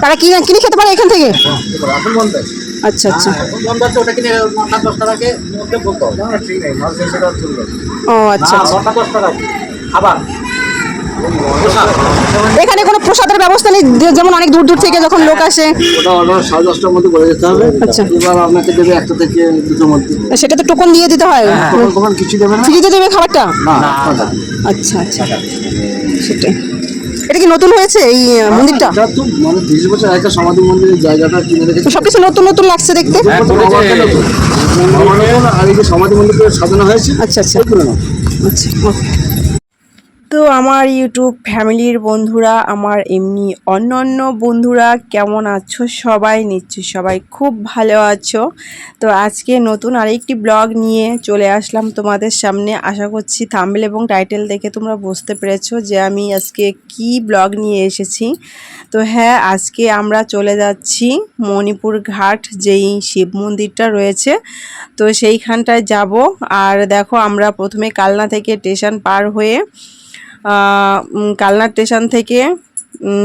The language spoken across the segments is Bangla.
তারা কিনে কিনে খেতে পারে এখান থেকে? এখন বন্ধ আছে আচ্ছা আচ্ছা চলবে ও আচ্ছা আচ্ছা। আবার। এখানে কোনো প্রসাদের ব্যবস্থা নেই? যে- যেমন অনেক দূর দূর থেকে যখন লোক আসে। ওটা অর্ডার সাড়ে দশটার মধ্যে বলে যেতে হবে। আচ্ছা। এবার আপনাকে দেবে একটা থেকে দুটোর মধ্যে। সেটা তো টোকন দিয়ে দিতে হয়। তখন কিছু দেবে না। ফ্রিতে দেবে খাবারটা? না। আচ্ছা আচ্ছা। সেটাই। এটা কি নতুন হয়েছে এই মন্দিরটা? এটা মানে তিরিশ বছর একটা সমাধি মন্দিরের জায়গাটা কিনে রেখেছে সব কিছু নতুন নতুন লাগছে দেখতে? আর এই যে সমাধি মন্দির সাজানো হয়েছে আচ্ছা আচ্ছা। আচ্ছা তো আমার ইউটিউব ফ্যামিলির বন্ধুরা, আমার এমনি অন্য অন্য বন্ধুরা কেমন আছো? সবাই নিশ্চয়ই সবাই খুব ভালো আছো। তো আজকে নতুন আরেকটি ব্লগ নিয়ে চলে আসলাম তোমাদের সামনে। আশা করছি থাম্বেল এবং টাইটেল দেখে তোমরা বুঝতে পেরেছ যে আমি আজকে কি ব্লগ নিয়ে এসেছি। তো হ্যাঁ আজকে আমরা চলে যাচ্ছি মণিপুর ঘাট, যেই শিব মন্দিরটা রয়েছে। তো সেইখানটায় যাব। আর দেখো, আমরা প্রথমে কালনা থেকে স্টেশন পার হয়ে কালনা স্টেশন থেকে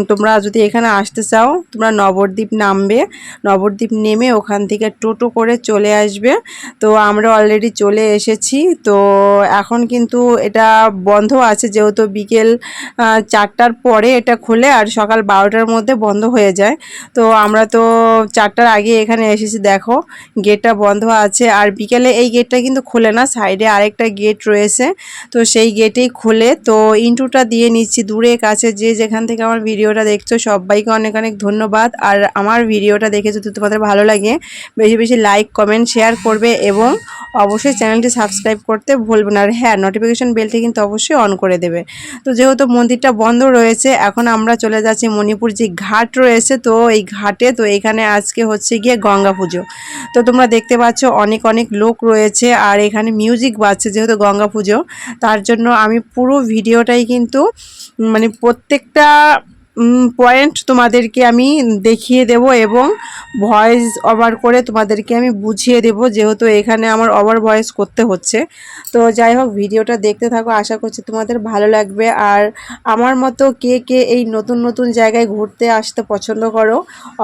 তোমরা যদি এখানে আসতে চাও, তোমরা নবদ্বীপ নামবে। নবদ্বীপ নেমে ওখান থেকে টোটো করে চলে আসবে। তো আমরা অলরেডি চলে এসেছি। তো এখন কিন্তু এটা বন্ধ আছে, যেহেতু বিকেল চারটার পরে এটা খুলে আর সকাল বারোটার মধ্যে বন্ধ হয়ে যায়। তো আমরা তো চারটার আগে এখানে এসেছি, দেখো গেটটা বন্ধ আছে। আর বিকেলে এই গেটটা কিন্তু খোলে না, সাইডে আরেকটা গেট রয়েছে। তো সেই গেটেই খোলে, তো ইন্টুটা দিয়ে নিচ্ছি। দূরে কাছে যে যেখান থেকে আমার ভিডিওটা দেখছ, সবাইকে অনেক অনেক ধন্যবাদ। আর আমার ভিডিওটা দেখে যদি তোমাদের ভালো লাগে, বেশি বেশি লাইক কমেন্ট শেয়ার করবে এবং অবশ্যই চ্যানেলটি সাবস্ক্রাইব করতে ভুলবে না। আর হ্যাঁ নোটিফিকেশন বেলটি কিন্তু অবশ্যই অন করে দেবে। তো যেহেতু মন্দিরটা বন্ধ রয়েছে, এখন আমরা চলে যাচ্ছি মণিপুর যে ঘাট রয়েছে, তো এই ঘাটে, তো এখানে আজকে হচ্ছে গিয়ে গঙ্গা পুজো। তো তোমরা দেখতে পাচ্ছ অনেক অনেক লোক রয়েছে, আর এখানে মিউজিক বাজছে যেহেতু গঙ্গা পুজো। তার জন্য আমি পুরো ভিডিওটাই কিন্তু মানে প্রত্যেকটা পয়েন্ট তোমাদেরকে আমি দেখিয়ে দেব এবং ভয়েস ওভার করে তোমাদেরকে আমি বুঝিয়ে দেব যেহেতু এখানে আমার ওভার ভয়েস করতে হচ্ছে। তো যাই হোক, ভিডিওটা দেখতে থাকো, আশা করছি তোমাদের ভালো লাগবে। আর আমার মতো কে কে এই নতুন নতুন জায়গায় ঘুরতে আসতে পছন্দ করো,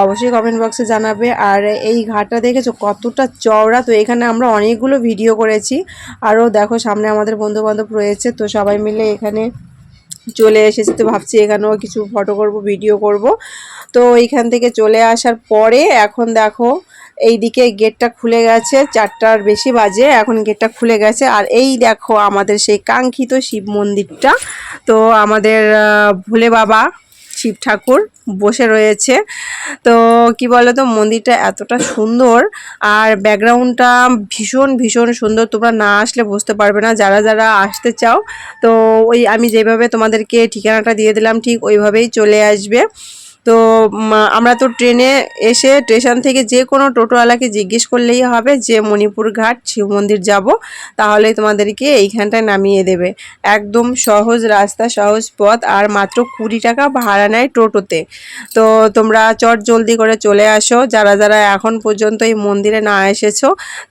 অবশ্যই কমেন্ট বক্সে জানাবে। আর এই ঘাটটা দেখেছ, কতটা চওড়া। তো এখানে আমরা অনেকগুলো ভিডিও করেছি। আরও দেখো, সামনে আমাদের বন্ধু বান্ধব রয়েছে। তো সবাই মিলে এখানে চলে এসেছি তো ভাবছি এখানেও কিছু ফটো করব ভিডিও করব। তো এইখান থেকে চলে আসার পরে এখন দেখো, এইদিকে গেটটা খুলে গেছে, চারটার বেশি বাজে, এখন গেটটা খুলে গেছে। আর এই দেখো আমাদের সেই কাঙ্ক্ষিত শিব মন্দিরটা। তো আমাদের ভোলে বাবা শিব ঠাকুর বসে রয়েছে। তো কি বলতো, মন্দিরটা এতটা সুন্দর আর ব্যাকগ্রাউন্ডটা ভীষণ ভীষণ সুন্দর। তোমরা না আসলে বুঝতে পারবে না, যারা যারা আসতে চাও। তো ওই আমি যেভাবে তোমাদেরকে ঠিকানাটা দিয়ে দিলাম, ঠিক ওইভাবেই চলে আসবে। তো আমরা তো ট্রেনে এসে স্টেশন থেকে যে কোনো টোটোওয়ালাকে জিজ্ঞেস করলেই হবে যে, মণিপুর ঘাট, শিব মন্দির যাব, তাহলে তোমাদেরকে এইখানটায় নামিয়ে দেবে। একদম সহজ রাস্তা, সহজ পথ, আর মাত্র কুড়ি টাকা ভাড়া নেয় টোটোতে। তো, তোমরা চট জলদি করে চলে আসো। যারা যারা এখন পর্যন্ত এই মন্দিরে না এসেছ,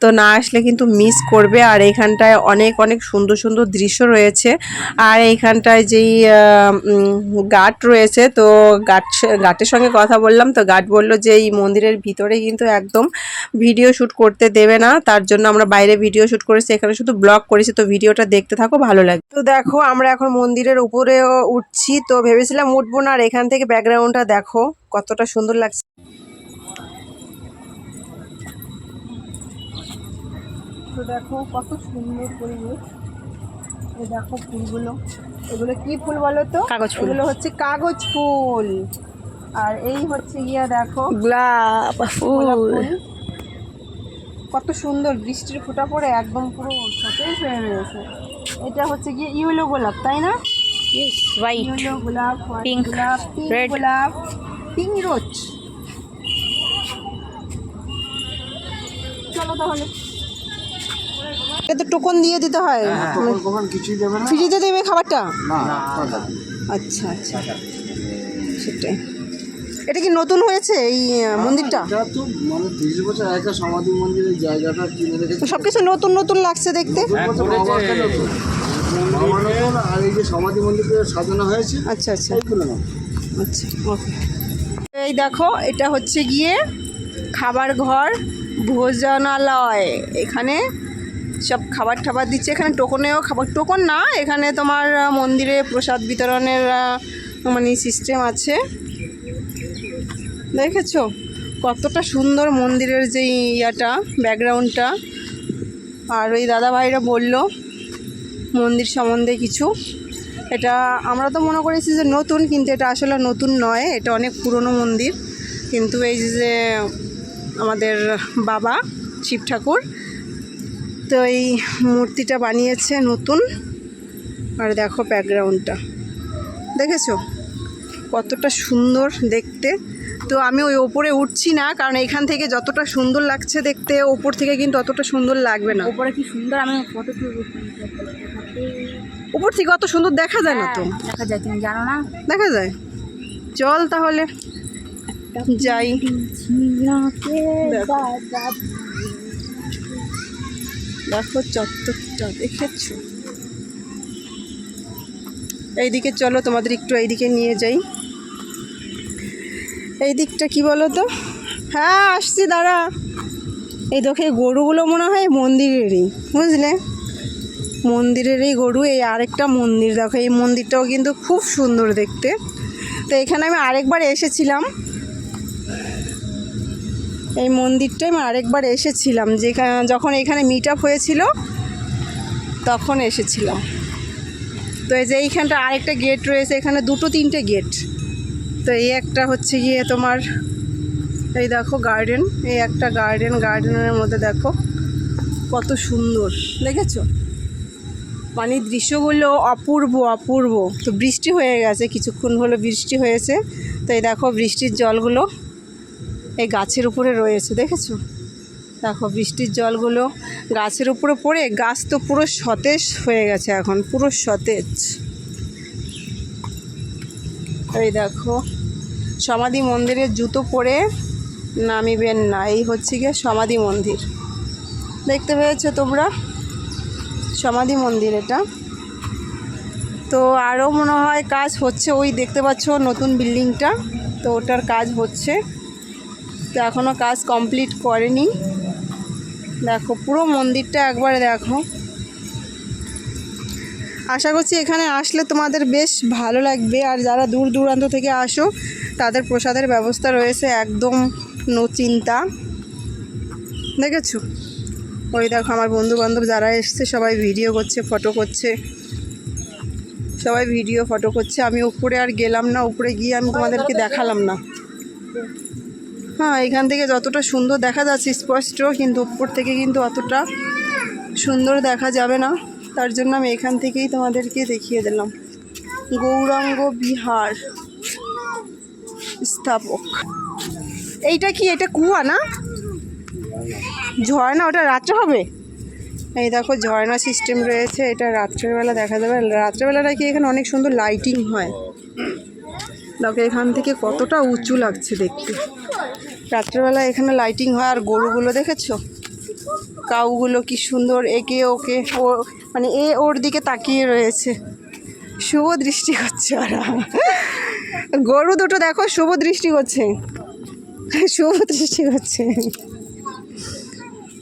তো না আসলে কিন্তু মিস করবে। আর এইখানটায় অনেক অনেক সুন্দর সুন্দর দৃশ্য রয়েছে। আর এইখানটায় যেই গাট রয়েছে, তো গাট গাটের সঙ্গে কথা বললাম তো গার্ড বলল যে এই মন্দিরের ভিতরে কিন্তু একদম ভিডিও শ্যুট করতে দেবে না। তার জন্য আমরা বাইরে ভিডিও শ্যুট করেছি এখানে শুধু ব্লগ করেছি। তো ভিডিওটা দেখতে থাকো ভালো লাগে তো দেখো আমরা এখন মন্দিরের উপরে উঠছি। তো ভেবেছিলাম উঠবো না আর এখান থেকে ব্যাকগ্রাউন্ডটা দেখো কতটা সুন্দর লাগছে। তো দেখো কত সুন্দর পরিবেশ। দেখো ফুলগুলো। এগুলো কি ফুল বলো তো? কাগজ ফুল। এগুলো হচ্ছে কাগজ ফুল। আর এই হচ্ছে গিয়া দেখো গোলাপ ফুল। কত সুন্দর বৃষ্টির ফোঁটা পড়ে একদম পুরো সতেজ হয়ে রয়েছে। এটা হচ্ছে গিয়ে ইয়েলো গোলাপ তাই না? হোয়াইট ইয়েলো গোলাপ Pink, গোলাপ পিঙ্ক গোলাপ পিঙ্ক রোজ চলো তাহলে। এটা তো টোকন দিয়ে দিতে হয়। তখন দেবে ফ্রিতে দেবে খাবারটা? আচ্ছা আচ্ছা। সেটাই। এটা কি নতুন হয়েছে এই মন্দিরটা? এটা মানে তিরিশ বছর একটা সমাধি মন্দিরের জায়গাটা কিনে রেখেছে। সব কিছু নতুন নতুন লাগছে দেখতে? আর এই যে সমাধি মন্দিরটা সাজানো হয়েছে আচ্ছা আচ্ছা। আচ্ছা ওকে। এই দেখো এটা হচ্ছে গিয়ে খাবার ঘর ভোজনালয়। এখানে সব খাবার টাবার দিচ্ছে। এখানে টোকনেও খাবার টোকন না এখানে তোমার মন্দিরে প্রসাদ বিতরণের মানে সিস্টেম আছে। দেখেছ? কতটা সুন্দর মন্দিরের যে ইয়াটা, ব্যাকগ্রাউন্ডটা। আর ওই দাদা ভাইরা বলল, মন্দির সম্বন্ধে কিছু। এটা আমরা তো মনে করেছি যে নতুন, কিন্তু এটা আসলে নতুন নয়, এটা অনেক পুরনো মন্দির। কিন্তু এই যে আমাদের বাবা, শিব ঠাকুর, তো এই মূর্তিটা বানিয়েছে নতুন। আর দেখো ব্যাকগ্রাউন্ডটা। দেখেছ? কতটা সুন্দর দেখতে। তো আমি ওই ওপরে উঠছি না কারণ এখান থেকে যতটা সুন্দর লাগছে দেখতে ওপর থেকে কিন্তু অতটা সুন্দর লাগবে না। ওপরে কি সুন্দর? আমি ফটো উপর থেকে অত সুন্দর দেখা যায় না তো? দেখা যায় তুমি জানো না? দেখা যায়? চল তাহলে। যাই। দেখো। দেখো চত্বরটা দেখেছ? এইদিকে চলো তোমাদের একটু এইদিকে নিয়ে যাই। এই দিকটা কি বলো তো? হ্যাঁ আসছি, দাঁড়া। এই দেখে গরুগুলো মনে হয় মন্দিরেরই, বুঝলে? মন্দিরেরই গরু, এই আরেকটা মন্দির, দেখো, এই মন্দিরটাও কিন্তু খুব সুন্দর দেখতে। তো এখানে আমি আরেকবার এসেছিলাম। এই মন্দিরটায় আমি আরেকবার এসেছিলাম, যেখানে, যখন এখানে মিট আপ হয়েছিল, তখন এসেছিলাম। তো এই যে এইখানটা আরেকটা গেট রয়েছে, এখানে দুটো, তিনটে গেট তো এই একটা হচ্ছে গিয়ে তোমার, এই দেখো গার্ডেন এই একটা গার্ডেন গার্ডেনের মধ্যে দেখো কত সুন্দর, দেখেছ? মানে দৃশ্যগুলো অপূর্ব অপূর্ব। তো বৃষ্টি হয়ে গেছে, কিছুক্ষণ হলো বৃষ্টি হয়েছে। তো এই দেখো বৃষ্টির জলগুলো এই গাছের উপরে রয়েছে, দেখেছ? দেখো বৃষ্টির জলগুলো গাছের উপরে পড়ে, গাছ তো পুরো সতেজ হয়ে গেছে এখন, পুরো সতেজ। এই দেখো সমাধি মন্দিরের জুতো পরে নামিবেন না। এই হচ্ছে গিয়ে সমাধি মন্দির। দেখতে পেয়েছ তোমরা? সমাধি মন্দির এটা। তো আরও মনে হয় কাজ হচ্ছে। ওই দেখতে পাচ্ছ নতুন বিল্ডিংটা। তো ওটার কাজ হচ্ছে। তো এখনও কাজ কমপ্লিট করেনি। দেখো, পুরো মন্দিরটা একবারে দেখো। আশা করছি এখানে আসলে তোমাদের বেশ ভালো লাগবে। আর যারা দূর দূরান্ত থেকে আসো তাদের প্রসাদের ব্যবস্থা রয়েছে একদম নো চিন্তা। দেখেছ? ওই দেখো আমার বন্ধু বান্ধব যারা এসছে, সবাই ভিডিও করছে, ফটো করছে। সবাই ভিডিও, ফটো করছে। আমি উপরে আর গেলাম না, উপরে গিয়ে আমি তোমাদেরকে দেখালাম না। হ্যাঁ এখান থেকে যতটা সুন্দর দেখা যাচ্ছে, স্পষ্ট, কিন্তু উপর থেকে কিন্তু অতটা সুন্দর দেখা যাবে না। তার জন্য আমি এখান থেকেই তোমাদেরকে দেখিয়ে দিলাম। গৌরাঙ্গ বিহার। স্থাপক এইটা কি, এটা কুয়া না? ঝর্ণা, ওটা রাত্রে হবে? এই দেখো, ঝর্ণা সিস্টেম রয়েছে, এটা রাত্রেবেলা দেখা যাবে। রাত্রেবেলা নাকি এখানে অনেক সুন্দর লাইটিং হয়? দেখো, এখান থেকে কতটা উঁচু লাগছে দেখতে। রাত্রেবেলা এখানে লাইটিং হয়, আর গরুগুলো দেখেছ? কাউগুলো কি সুন্দর, একে ওকে, ও মানে এ ওর দিকে তাকিয়ে রয়েছে। শুভ দৃষ্টি করছে ওরা। গরু দুটো দেখো, শুভ দৃষ্টি করছে। শুভ দৃষ্টি করছে।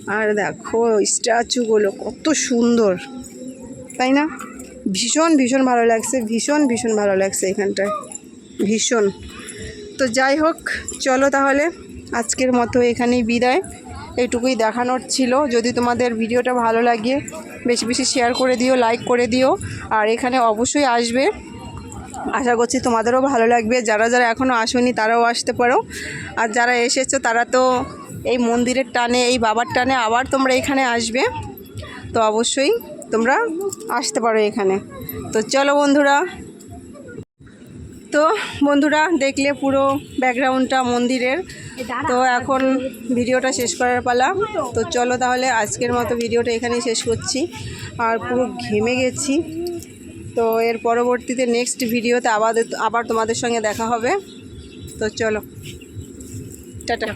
আর দেখো স্ট্যাচুগুলো কত সুন্দর। তাই না? ভীষণ ভীষণ ভালো লাগছে, ভীষণ ভীষণ ভালো লাগছে এখানটায়। ভীষণ। তো যাই হোক, চলো তাহলে, আজকের মতো এখানেই বিদায়। এইটুকুই দেখানোর ছিল। যদি তোমাদের ভিডিওটা ভালো লাগে, বেশি বেশি শেয়ার করে দিও লাইক করে দিও। আর এখানে অবশ্যই আসবে। আশা করছি তোমাদেরও ভালো লাগবে। যারা যারা এখনও আসোনি, তারাও আসতে পারো। আর যারা এসেছ, তারা তো এই মন্দিরের টানে, এই বাবার টানে আবার তোমরা এখানে আসবে। তো অবশ্যই তোমরা আসতে পারো এখানে। তো চলো বন্ধুরা। তো বন্ধুরা, দেখলে পুরো ব্যাকগ্রাউন্ডটা মন্দিরের। তো এখন ভিডিওটা শেষ করার পালা। তো চলো তাহলে আজকের মতো ভিডিওটা এখানেই শেষ করছি। আর পুরো ঘেমে গেছি। তো এর পরবর্তীতে নেক্সট ভিডিওতে আবার আবার তোমাদের সঙ্গে দেখা হবে। তো চলো টাটা।